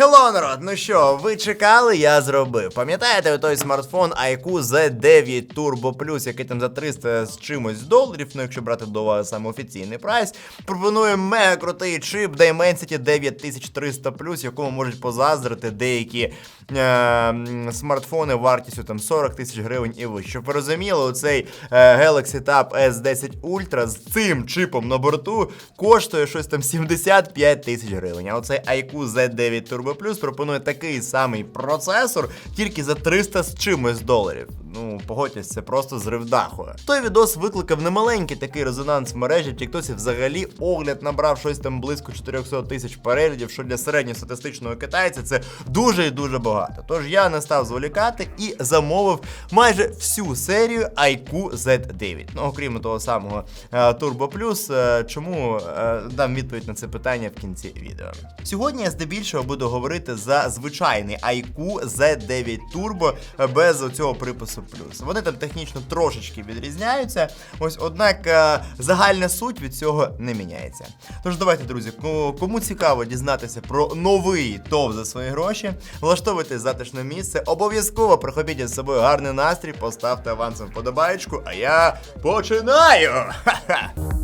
Хелло, народ! Ну що, ви чекали, я зробив. Пам'ятаєте той смартфон IQ Z9 Turbo Plus, який там за 300 з чимось доларів, ну якщо брати до уваги саме офіційний прайс, пропонує мега крутий чип Dimensity 9300 якому можуть позаздрити деякі е, смартфони вартістю там 40 тисяч гривень і вище. Щоб ви розуміли, цей Galaxy Tab S10 Ultra з цим чипом на борту коштує щось там 75 тисяч гривень. А оцей IQ Z9 Turbo Plus пропонує такий самий процесор тільки за 300 з чимось доларів. Ну, погодьтесь, це просто зрив даху. Той відос викликав немаленький такий резонанс в мережі. В Тіктосі взагалі огляд набрав щось там близько 400 тисяч переглядів, що для середньостатистичного китайця це дуже і дуже багато. Тож я не став зволікати і замовив майже всю серію IQ Z9. Ну, окрім того самого е, Turbo Plus. Е, Чому е, дам відповідь на це питання в кінці відео. Сьогодні я здебільшого буду говорити за звичайний IQ Z9 Turbo без оцього припису плюс. Вони там технічно трошечки відрізняються. Ось однак е, загальна суть від цього не міняється. Тож давайте, друзі, кому цікаво дізнатися про новий ТОВ за свої гроші, влаштовуйте затишне місце. Обов'язково прихопіть з собою гарний настрій, поставте авансом вподобаєчку, а я починаю! Ха-ха!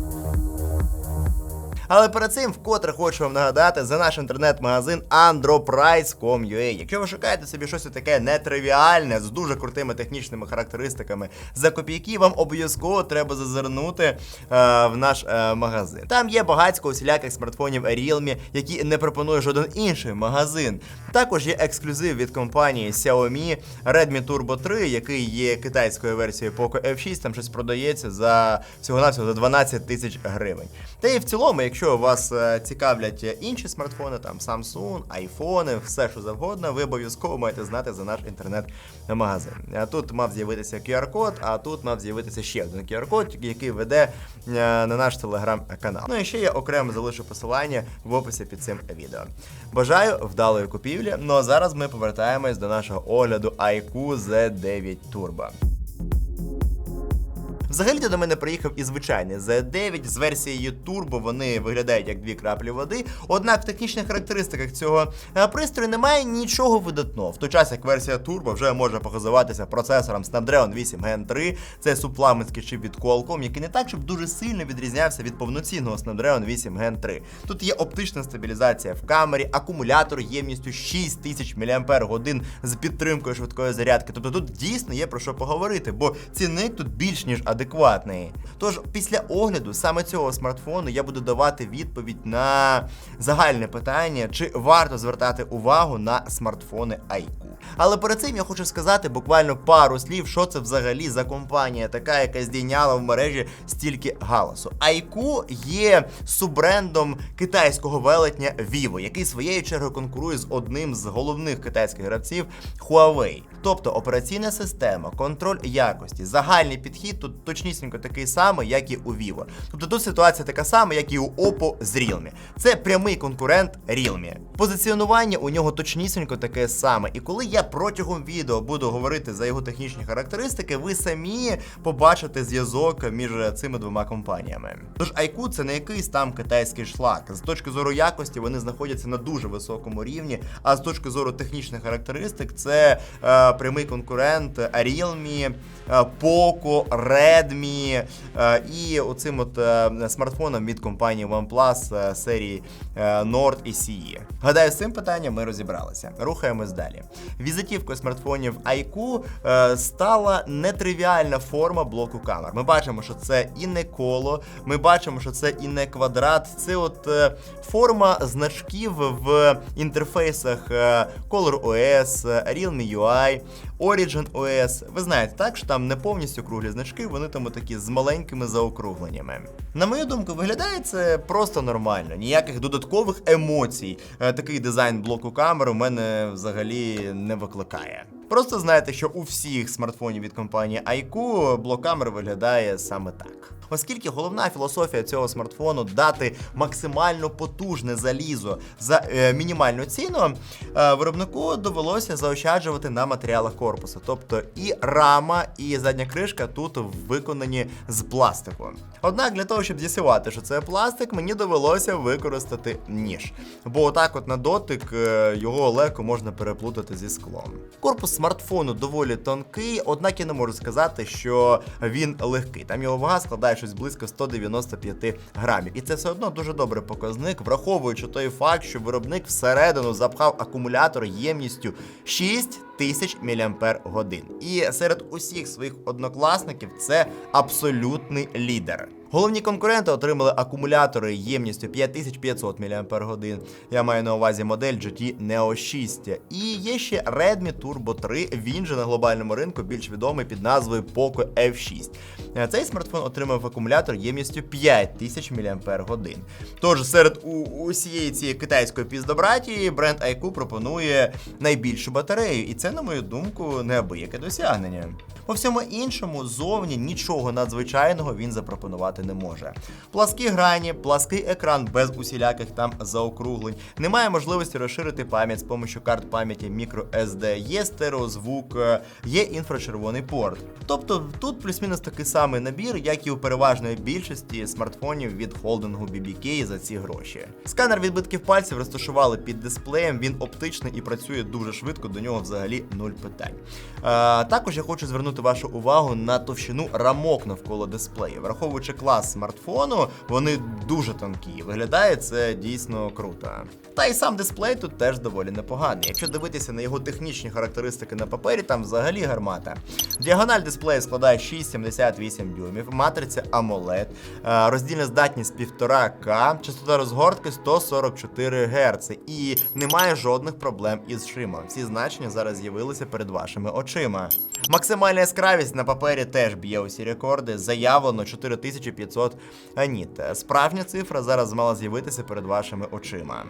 Але перед цим вкотре хочу вам нагадати за наш інтернет-магазин androprice.com.ua. Якщо ви шукаєте собі щось таке нетривіальне з дуже крутими технічними характеристиками за копійки, вам обов'язково треба зазирнути е, в наш е, магазин. Там є багатько усіляких смартфонів Realme, які не пропонує жоден інший магазин. Також є ексклюзив від компанії Xiaomi Redmi Turbo 3, який є китайською версією Poco F6, там щось продається за всього-навсього за 12 тисяч гривень. Та і в цілому, якщо вас е, цікавлять інші смартфони, там Samsung, айфони, все що завгодно, ви обов'язково маєте знати за наш інтернет-магазин. Тут мав з'явитися QR-код, а тут мав з'явитися ще один QR-код, який веде е, на наш телеграм-канал. Ну і ще я окремо залишу посилання в описі під цим відео. Бажаю вдалої купівлі. Ну а зараз ми повертаємось до нашого огляду IQ Z9 Turbo. Взагалі-то до мене приїхав і звичайний Z9 з версією Turbo. Вони виглядають як дві краплі води. Однак в технічних характеристиках цього е, пристрою немає нічого видатного. В той час як версія Turbo вже може похизуватися процесором Snapdragon 8 Gen 3. Це супламентський чип від Qualcomm, який не так, щоб дуже сильно відрізнявся від повноцінного Snapdragon 8 Gen 3. Тут є оптична стабілізація в камері, акумулятор ємністю 6000 мАч з підтримкою швидкої зарядки. Тобто тут дійсно є про що поговорити, бо цінник тут більш ніж адекватний. Тож після огляду саме цього смартфону я буду давати відповідь на загальне питання, чи варто звертати увагу на смартфони IQ. Але перед цим я хочу сказати буквально пару слів, що це взагалі за компанія, така, яка здійняла в мережі стільки галасу. IQ є суббрендом китайського велетня Vivo, який своєю чергою конкурує з одним з головних китайських гравців Huawei. Тобто операційна система, контроль якості, загальний підхід тут точнісінько такий самий, як і у Vivo. Тобто тут ситуація така сама, як і у Oppo з Realme. Це прямий конкурент Realme. Позиціонування у нього точнісінько таке саме. І коли я протягом відео буду говорити за його технічні характеристики, ви самі побачите зв'язок між цими двома компаніями. Тож IQ це не якийсь там китайський шлак. З точки зору якості вони знаходяться на дуже високому рівні, а з точки зору технічних характеристик це е, прямий конкурент Realme, е, Poco, Redmi е, і оцим от е, смартфоном від компанії OnePlus е, серії Nord і CE. Гадаю, з цим питанням ми розібралися. Рухаємось далі. Візитівкою смартфонів IQ е, стала нетривіальна форма блоку камер. Ми бачимо, що це і не коло, ми бачимо, що це і не квадрат. Це от е, форма значків в інтерфейсах е, ColorOS, е, Realme UI, Origin OS. Ви знаєте, так що там не повністю круглі значки, вони тому такі з маленькими заокругленнями. На мою думку, виглядає це просто нормально. Ніяких додаткових емоцій. е, Такий дизайн блоку камер у мене взагалі не викликає. Просто знайте, що у всіх смартфонів від компанії IQ блок камер виглядає саме так. Оскільки головна філософія цього смартфону дати максимально потужне залізо за е, мінімальну ціну, е, виробнику довелося заощаджувати на матеріалах корпусу. Тобто і рама, і задня кришка тут виконані з пластику. Однак для того, щоб з'ясувати, що це пластик, мені довелося використати ніж. Бо отак, от на дотик, е, його легко можна переплутати зі склом. Корпус смартфону доволі тонкий, однак я не можу сказати, що він легкий. Там його вага складає щось близько 195 грамів. І це все одно дуже добрий показник, враховуючи той факт, що виробник всередину запхав акумулятор ємністю 6 тисяч мАч. І серед усіх своїх однокласників це абсолютний лідер. Головні конкуренти отримали акумулятори ємністю 5500 мАч. Я маю на увазі модель GT Neo 6. І є ще Redmi Turbo 3, він же на глобальному ринку більш відомий під назвою Poco F6. Е, Цей смартфон отримав акумулятор ємністю 5000 мАч. Тож серед усієї цієї китайської піздобратії бренд IQ пропонує найбільшу батарею, і це, на мою думку, неабияке досягнення. По всьому іншому, зовні нічого надзвичайного він запропонувати не може. Пласкі грані, плаский екран без усіляких там заокруглень. Немає можливості розширити пам'ять з допомогою карт пам'яті microSD, є стереозвук, е, є інфрачервоний порт. Тобто тут плюс-мінус такий самий набір, як і у переважної більшості смартфонів від холдингу BBK за ці гроші. Сканер відбитків пальців розташували під дисплеєм, він оптичний і працює дуже швидко, до нього взагалі нуль питань. Е, також я хочу звернути вашу увагу на товщину рамок навколо дисплею. Враховуючи клас смартфону, вони дуже тонкі. Виглядає це дійсно круто. Та й сам дисплей тут теж доволі непоганий. Якщо дивитися на його технічні характеристики на папері, там взагалі гармата. Діагональ дисплею складає 6,78 дюймів, матриця AMOLED, е, роздільна здатність 1,5К, частота розгортки 144 Гц. І немає жодних проблем із шимом. Всі значення зараз з'явилися перед вашими очима. Максимальна яскравість на папері теж б'є усі рекорди. Заявлено 4500 аніт. Справжня цифра зараз мала з'явитися перед вашими очима.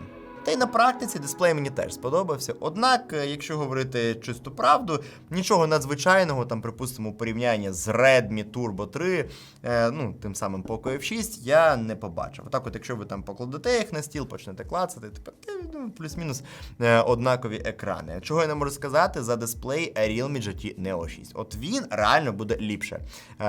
Та й на практиці дисплей мені теж сподобався. Однак, е, якщо говорити чисту правду, нічого надзвичайного, там, припустимо, у порівнянні з Redmi Turbo 3, е, ну, тим самим Poco F6, я не побачив. Так, от, якщо ви там покладете їх на стіл, почнете клацати, типу, ну, плюс-мінус е, однакові екрани. Чого я не можу сказати за дисплей Realme GT Neo 6. От він реально буде ліпше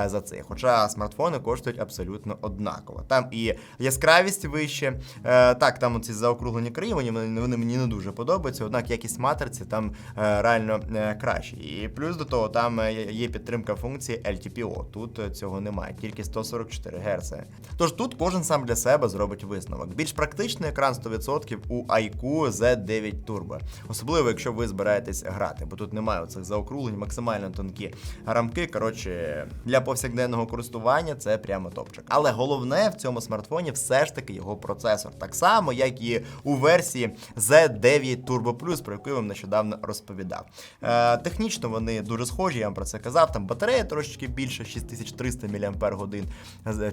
за цей. Хоча смартфони коштують абсолютно однаково. Там і яскравість вище. Так, там ці заокруглені краї, вони, вони мені не дуже подобаються, однак якість матриці там е, реально е, краще. І плюс до того, там е, є підтримка функції LTPO. Тут цього немає, тільки 144 Гц. Тож тут кожен сам для себе зробить висновок. Більш практичний екран 100% у IQ Z9 Turbo. Особливо, якщо ви збираєтесь грати, бо тут немає оцих заокруглень, максимально тонкі рамки. Коротше, для повсякденного користування це прямо топчик. Але головне в цьому смартфоні все ж таки його процесор. Так само, як і у версії Z9 Turbo Plus, про яку я вам нещодавно розповідав. Е, технічно вони дуже схожі, я вам про це казав. Там батарея трошечки більше, 6300 мАч,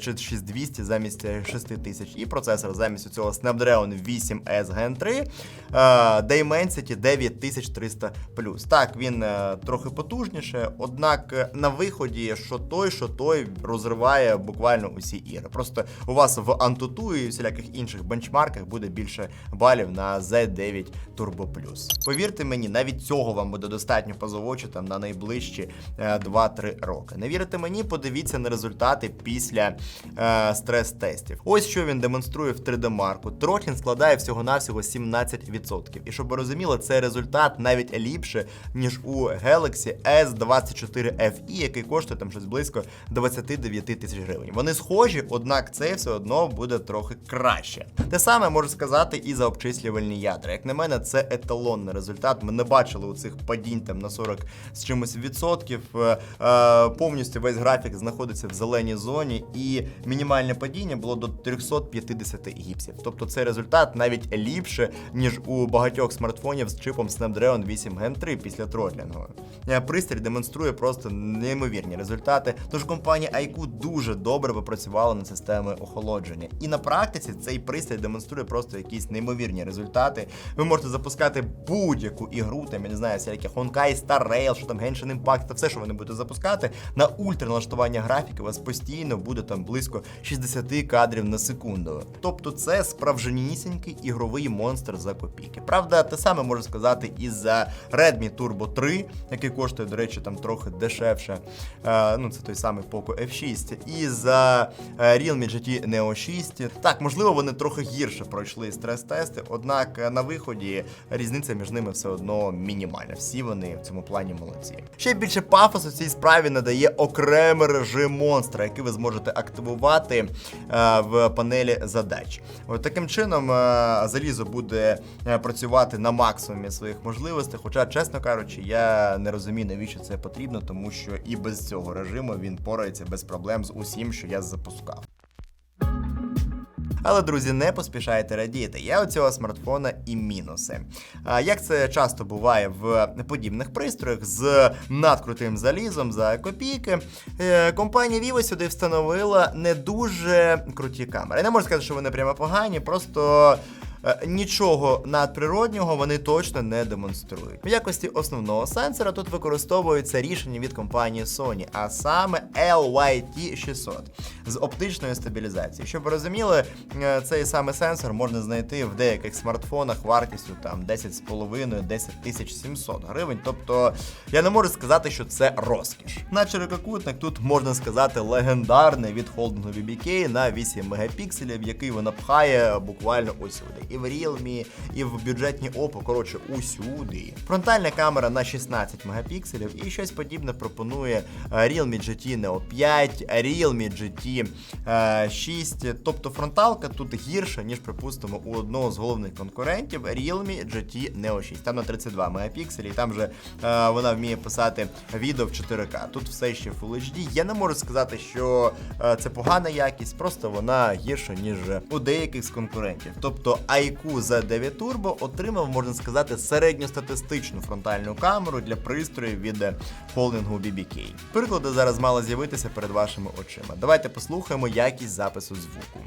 чи 6200 замість е, 6000. І процесор замість цього Snapdragon 8S Gen 3 е, Dimensity 9300 Так, він е, трохи потужніше, однак е, на виході, що той, що той розриває буквально усі ігри. Просто у вас в Antutu і всіляких інших бенчмарках буде більше балів на Z9 Turbo Plus. Повірте мені, навіть цього вам буде достатньо позовочу там на найближчі е, 2-3 роки. Не вірите мені? Подивіться на результати після е, стрес-тестів. Ось що він демонструє в 3D марку. Тротлінг складає всього-навсього 17%. І щоб ви розуміли, це результат навіть ліпше, ніж у Galaxy S24 FE, який коштує там щось близько 29 тисяч гривень. Вони схожі, однак це все одно буде трохи краще. Те саме можу сказати і за обчислювальні ядра. Як на мене, це еталонний результат. Ми не бачили у цих падінь там на 40 з чимось відсотків. Е, е, повністю весь графік знаходиться в зеленій зоні, і мінімальне падіння було до 350 гіпсів. Тобто цей результат навіть ліпше, ніж у багатьох смартфонів з чипом Snapdragon 8 Gen 3 після тротлінгу. Е, Пристрій демонструє просто неймовірні результати. Тож компанія IQ дуже добре попрацювала над системою охолодження. І на практиці цей пристрій демонструє просто якісь неймовірні неймовірні результати. Ви можете запускати будь-яку ігру, там я не знаю, всякі Honkai Star Rail, що там Genshin Impact, та все, що вони будете запускати, на ультра налаштування графіки у вас постійно буде там близько 60 кадрів на секунду. Тобто це справжнісінький ігровий монстр за копійки. Правда, те саме можу сказати і за Redmi Turbo 3, який коштує, до речі, там трохи дешевше. Е, ну, це той самий Poco F6. І за е, Realme GT Neo 6. Так, можливо, вони трохи гірше пройшли стрес-тести, однак е, на виході різниця між ними все одно мінімальна. Всі вони в цьому плані молодці. Ще більше пафосу цій справі надає окремий режим монстра, який ви зможете активувати е, в панелі задач. От таким чином е, залізо буде працювати на максимумі своїх можливостей. Хоча, чесно кажучи, я не розумію, навіщо це потрібно, тому що і без цього режиму він порається без проблем з усім, що я запускав. Але, друзі, не поспішайте радіти. Є у цього смартфона і мінуси. А, Як це часто буває в подібних пристроях з надкрутим залізом за копійки, е, компанія Vivo сюди встановила не дуже круті камери. Я не можу сказати, що вони прямо погані, просто. Е, Нічого надприроднього вони точно не демонструють. В якості основного сенсора тут використовується рішення від компанії Sony, а саме LYT600 з оптичною стабілізацією. Щоб ви розуміли, е, цей саме сенсор можна знайти в деяких смартфонах вартістю там 10,5-10 тисяч 700 гривень. Тобто я не можу сказати, що це розкіш. На ширококутник тут можна сказати легендарний від холдингу BBK на 8 мегапікселів, який вона пхає буквально усюди. І в Realme, і в бюджетні Oppo, коротше, усюди. Фронтальна камера на 16 мегапікселів і щось подібне пропонує е, Realme GT Neo 5, Realme GT е, 6. Тобто фронталка тут гірша, ніж, припустимо, у одного з головних конкурентів Realme GT Neo 6. Там на 32 мегапікселі, і там же е, вона вміє писати відео в 4К. Тут все ще Full HD. Я не можу сказати, що е, це погана якість, просто вона гірша, ніж у деяких з конкурентів. Тобто IQ Z9 Turbo отримав, можна сказати, середньостатистичну фронтальну камеру для пристроїв від е, холдингу BBK. Приклади зараз мали з'явитися перед вашими очима. Давайте послухаємо якість запису звуку.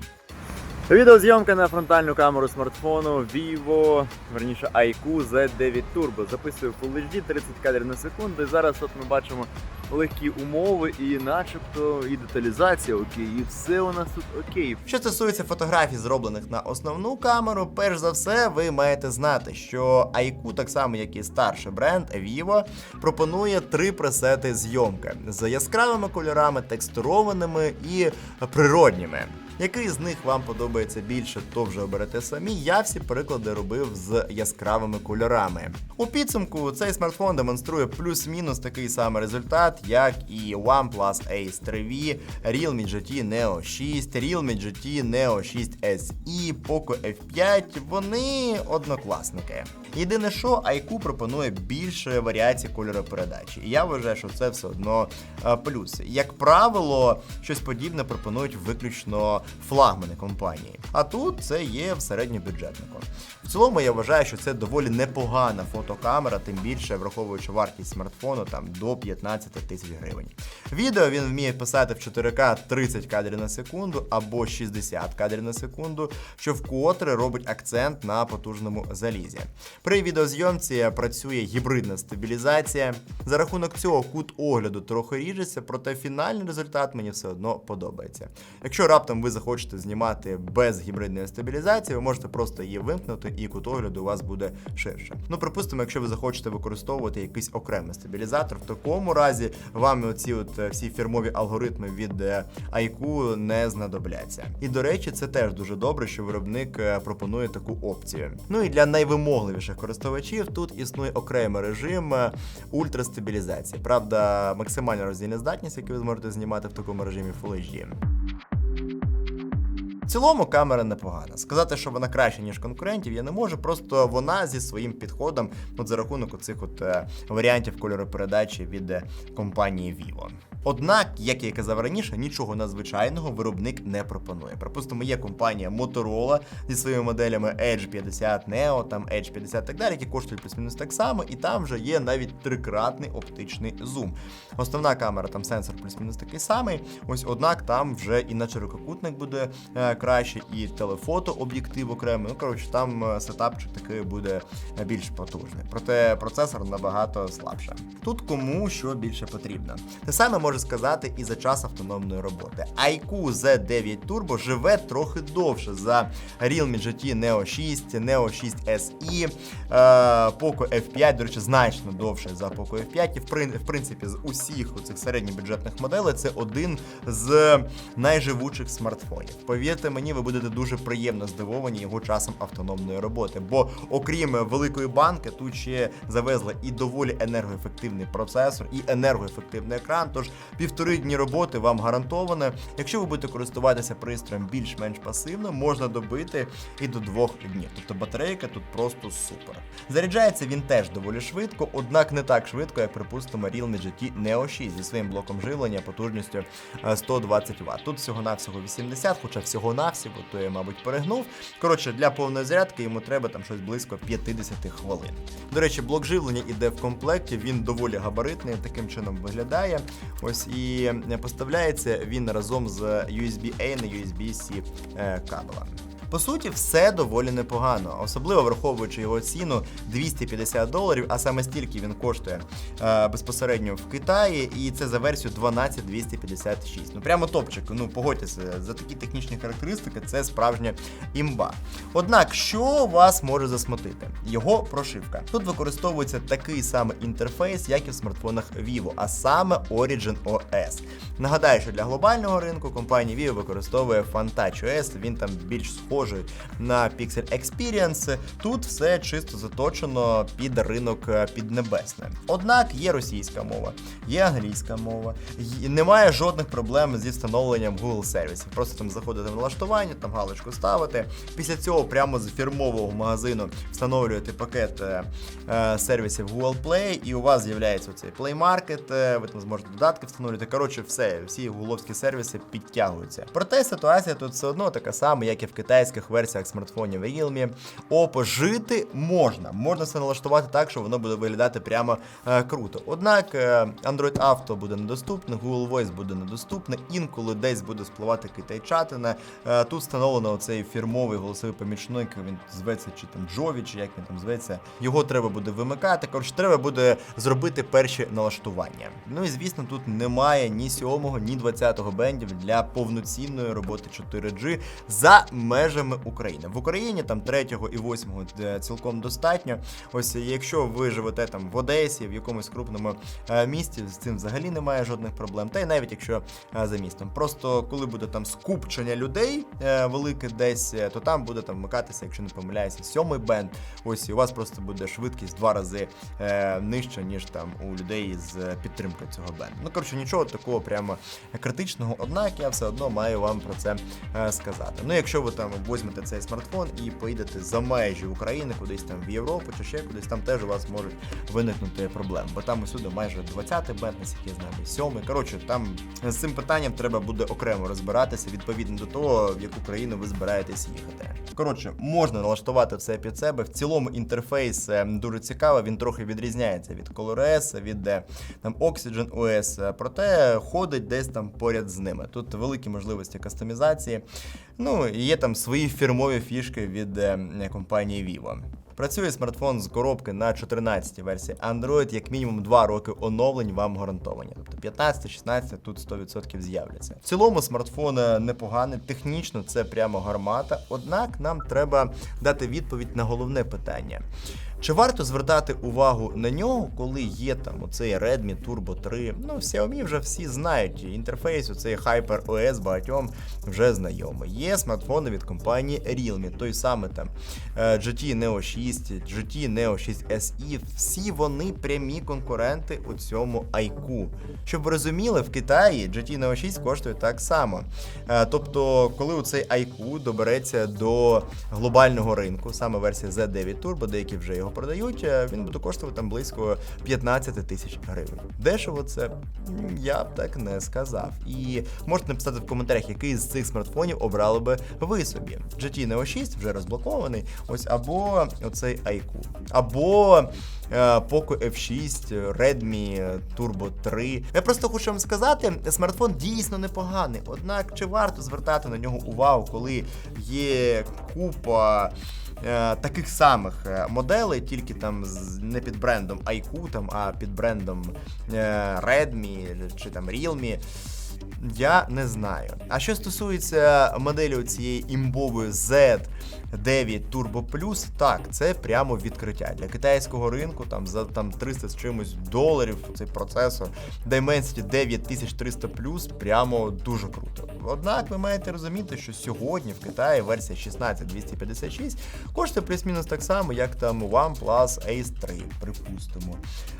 Відеозйомка на фронтальну камеру смартфону Vivo, верніше IQ Z9 Turbo. Записую Full HD 30 кадрів на секунду. І зараз от ми бачимо легкі умови і начебто і деталізація окей, і все у нас тут окей. Що стосується фотографій, зроблених на основну камеру, перш за все, ви маєте знати, що IQ, так само як і старший бренд Vivo, пропонує три пресети зйомки з яскравими кольорами, текстурованими і природніми. Який з них вам подобається більше, то вже оберете самі. Я всі приклади робив з яскравими кольорами. У підсумку цей смартфон демонструє плюс-мінус такий самий результат, як і OnePlus Ace 3V, Realme GT Neo 6, Realme GT Neo 6 SE, Poco F5. Вони однокласники. Єдине, що IQ пропонує більше варіацій кольоропередачі. І я вважаю, що це все одно е, плюси. Як правило, щось подібне пропонують виключно флагмани компанії. А тут це є в середньобюджетнику. В цілому я вважаю, що це доволі непогана фотокамера, тим більше враховуючи вартість смартфону там до 15 тисяч гривень. Відео він вміє писати в 4К 30 кадрів на секунду або 60 кадрів на секунду, що вкотре робить акцент на потужному залізі. При відеозйомці працює гібридна стабілізація. За рахунок цього кут огляду трохи ріжеться, проте фінальний результат мені все одно подобається. Якщо раптом ви захочете знімати без гібридної стабілізації, ви можете просто її вимкнути, і кут огляду у вас буде ширше. Ну, припустимо, якщо ви захочете використовувати якийсь окремий стабілізатор, в такому разі вам оці от е, всі фірмові алгоритми від е, IQ не знадобляться. І до речі, це теж дуже добре, що виробник е, пропонує таку опцію. Ну і для найвимогливіших користувачів тут існує окремий режим ультрастабілізації. Правда, максимальна роздільна здатність, яку ви зможете знімати в такому режимі Full HD. Цілому камера непогана. Сказати, що вона краща, ніж конкурентів, я не можу. Просто вона зі своїм підходом, от за рахунок оцих от е, варіантів кольоропередачі від е, компанії Vivo. Однак, як я і казав раніше, нічого надзвичайного виробник не пропонує. Припустимо, є компанія Motorola зі своїми моделями Edge 50 Neo, там Edge 50 так далі, які коштують плюс-мінус так само, і там вже є навіть трикратний оптичний зум. Основна камера, там сенсор плюс-мінус такий самий. Ось однак там вже і на ширококутник буде е, краще, і телефото об'єктив окремий. Ну коротше, там е, сетапчик такий буде більш потужний. Проте процесор набагато слабше. Тут кому що більше потрібно. Те саме може сказати і за час автономної роботи. iQOO Z9 Turbo живе трохи довше за Realme GT Neo 6, Neo 6 SE, е, Poco F5, до речі, значно довше за Poco F5. І в, в принципі, з усіх цих середньобюджетних моделей це один з найживучих смартфонів. Повірте мені, ви будете дуже приємно здивовані його часом автономної роботи. Бо окрім великої банки, тут ще завезли і доволі енергоефективний процесор, і енергоефективний екран. Тож півтори дні роботи вам гарантовано. Якщо ви будете користуватися пристроєм більш-менш пасивно, можна добити і до двох днів. Тобто батарейка тут просто супер. Заряджається він теж доволі швидко, однак не так швидко, як припустимо Realme GT Neo 6 зі своїм блоком живлення потужністю е, 120 Вт. Тут всього-навсього 80, хоча всього-навсього, то я, мабуть, перегнув. Коротше, для повної зарядки йому треба там щось близько 50 хвилин. До речі, блок живлення іде в комплекті, він доволі габаритний, таким чином виглядає. Ось і е, поставляється він разом з USB-A на USB-C е, кабелем. По суті, все доволі непогано, особливо враховуючи його ціну 250 доларів, а саме стільки він коштує е, безпосередньо в Китаї, і це за версію 12256. Ну прямо топчик. Ну погодьтеся, за такі технічні характеристики це справжня імба. Однак, що вас може засмутити? Його прошивка. Тут використовується такий самий інтерфейс, як і в смартфонах Vivo, а саме Origin OS. Нагадаю, що для глобального ринку компанія Vivo використовує Fantouch OS, він там більш схожий на Pixel Experience. Тут все чисто заточено під ринок е, піднебесне. Однак є російська мова, є англійська мова, немає жодних проблем зі встановленням Google сервісів. Просто там заходите в налаштування, там галочку ставите. Після цього прямо з фірмового магазину встановлюєте пакет е, е, сервісів Google Play, і у вас з'являється цей Play Market, ви там зможете додатки встановлювати. Коротше, все, всі гугловські сервіси підтягуються. Проте ситуація тут все одно така сама, як і в китайських версіях смартфонів Realme. Oppo жити можна. Можна все налаштувати так, що воно буде виглядати прямо е, круто. Однак е, Android Auto буде недоступне, Google Voice буде недоступне, інколи десь буде спливати китайчатина. Е, тут встановлено цей фірмовий голосовий помічник, він зветься чи там Джові, чи як він там зветься. Його треба буде вимикати. Коротше, треба буде зробити перші налаштування. Ну і звісно, тут немає ні 7, ні 20-го бендів для повноцінної роботи 4G за межами України. В Україні там 3 і 8 е, цілком достатньо. Ось якщо ви живете там в Одесі, в якомусь крупному е, місті, з цим взагалі немає жодних проблем. Та й навіть якщо е, за містом. Просто коли буде там скупчення людей е, велике десь, то там буде там вмикатися, якщо не помиляюся, сьомий бенд. Ось і у вас просто буде швидкість два рази нижча, ніж там у людей з підтримкою цього бенду. Ну коротше, нічого такого прямо критичного. Однак я все одно маю вам про це сказати. Ну, якщо ви там візьмете цей смартфон і поїдете за межі України, кудись там в Європу чи ще кудись, там теж у вас можуть виникнути проблеми, бо там усюди майже 20-й бенд, наскільки я знаю, 7 Коротше, там з цим питанням треба буде окремо розбиратися відповідно до того, в яку країну ви збираєтесь їхати. Коротше, можна налаштувати все під себе. В цілому інтерфейс е, дуже цікавий, він трохи відрізняється від ColorOS, від е, там Oxygen OS, проте ходить десь там поряд з ними. Тут великі можливості кастомізації. Ну є там свої фірмові фішки від е, компанії Vivo. Працює смартфон з коробки на 14 версії Android, як мінімум 2 роки оновлень вам гарантовані. Тобто 15-16 тут 100% з'являться. В цілому смартфон е, непоганий, технічно це прямо гармата. Однак нам треба дати відповідь на головне питання. Чи варто звертати увагу на нього, коли є там оцей Redmi Turbo 3? Ну, Xiaomi вже всі знають. Інтерфейс, оцей Hyper OS багатьом вже знайомий. Є смартфони від компанії Realme, той самий там е, GT Neo 6, GT Neo 6 SE, всі вони прямі конкуренти у цьому iQOO. Щоб ви розуміли, в Китаї GT Neo 6 коштує так само. Е, Тобто, коли цей iQOO добереться до глобального ринку, саме версія Z9 Turbo, деякі вже його продають, е, він буде коштувати там близько 15 тисяч гривень. Дешево це я б так не сказав. І можете написати в коментарях, який з цих смартфонів обрали би ви собі. GT Neo 6 вже розблокований, ось або оцей iQOO. Або е, Poco F6, Redmi Turbo 3. Я просто хочу вам сказати, смартфон дійсно непоганий. Однак чи варто звертати на нього увагу, коли є купа. е, Таких самих е, моделей, тільки там не під брендом IQ, там, а під брендом Redmi чи там Realme. Я не знаю. А що стосується моделі цієї імбової Z9 Turbo Plus, так, це прямо відкриття для китайського ринку. Там за там 300 з чимось доларів цей процесор Dimensity 9300 Plus прямо дуже круто. Однак ви маєте розуміти, що сьогодні в Китаї версія 16256 коштує плюс-мінус так само, як там OnePlus Ace 3, припустимо.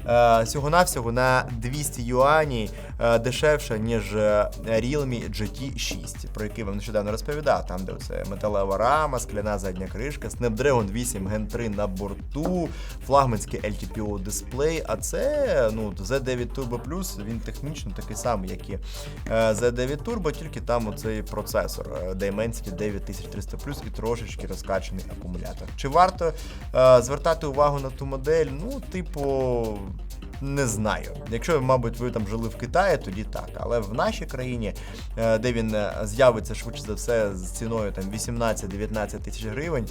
Е, всього-навсього на 200 юаней е, дешевше, ніж е, Realme GT 6, про який вам нещодавно розповідав. Там, де це металева рама, скляна задня кришка, Snapdragon 8 Gen 3 на борту, флагманський LTPO дисплей. А це ну, Z9 Turbo Plus, він технічно такий самий, як і е, Z9 Turbo, тільки там оцей процесор е, Dimensity 9300 Plus і трошечки розкачаний акумулятор. Чи варто е, звертати увагу на ту модель? Ну, типу. Не знаю. Якщо, мабуть, ви там жили в Китаї, тоді так. Але в нашій країні, е, де він е, з'явиться швидше за все з ціною там 18-19 тисяч гривень.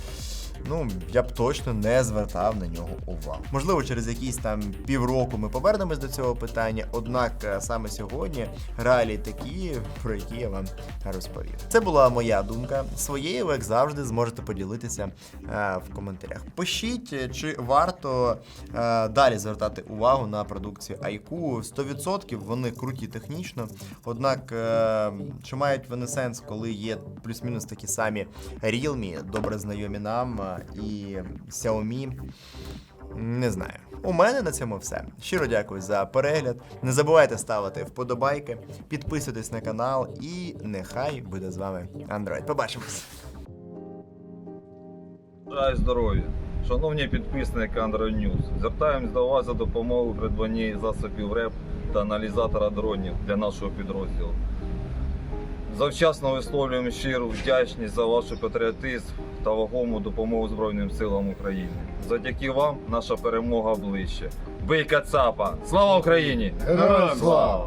Ну, я б точно не звертав на нього увагу. Можливо, через якісь там півроку ми повернемось до цього питання. Однак е, саме сьогодні реалії такі, про які я вам розповів. Це була моя думка. Своєю, як завжди, зможете поділитися е, в коментарях. Пишіть, е, чи варто далі звертати увагу на продукцію IQ. 100% вони круті технічно. Однак, чи мають вони сенс, коли є плюс-мінус такі самі Realme, добре знайомі нам, і Xiaomi? Не знаю. У мене на цьому все. Щиро дякую за перегляд. Не забувайте ставити вподобайки, підписуйтесь на канал і нехай буде з вами Android. Побачимось! Бажаю здоров'я. Шановні підписники Android News, звертаємось до вас за допомогою придбанні засобів РЕП та аналізатора дронів для нашого підрозділу. Завчасно висловлюємо щиру вдячність за ваш патріотизм та вагому допомогу Збройним силам України. Завдяки вам наша перемога ближче. Бий Кацапа! Слава Україні! Героям слава!